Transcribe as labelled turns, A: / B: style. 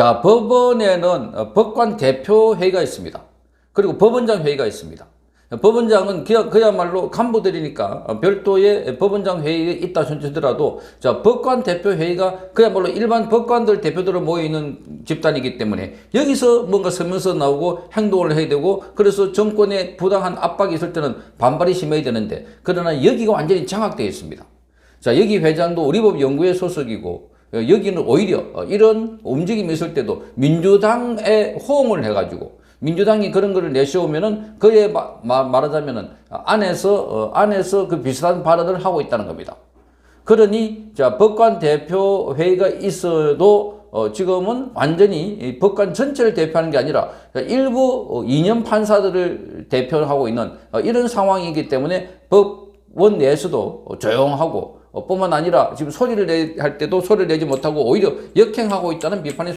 A: 자, 법원에는 어, 법관 대표 회의가 있습니다. 그리고 법원장 회의가 있습니다. 법원장은 그야, 그야말로 간부들이니까 어, 별도의 법원장 회의에 있다 손치더라도 자, 법관 대표 회의가 그야말로 일반 법관들 대표들을 모이는 집단이기 때문에 여기서 뭔가 서면서 나오고 행동을 해야 되고 그래서 정권에 부당한 압박이 있을 때는 반발이 심해야 되는데 그러나 여기가 완전히 장악되어 있습니다. 자, 여기 회장도 우리법 연구회 소속이고 어, 여기는 오히려 어, 이런 움직임이 있을 때도 민주당에 호응을 해가지고 민주당이 그런 거를 내세우면은 그에 말하자면은 안에서 어, 안에서 그 비슷한 발언을 하고 있다는 겁니다. 그러니 자 법관 대표 회의가 있어도 어, 지금은 완전히 이 법관 전체를 대표하는 게 아니라 일부 어, 이념 판사들을 대표하고 있는 어, 이런 상황이기 때문에 법원 내에서도 어, 조용하고 어, 뿐만 아니라 지금 소리를 내 할 때도 소리를 내지 못하고 오히려 역행하고 있다는 비판이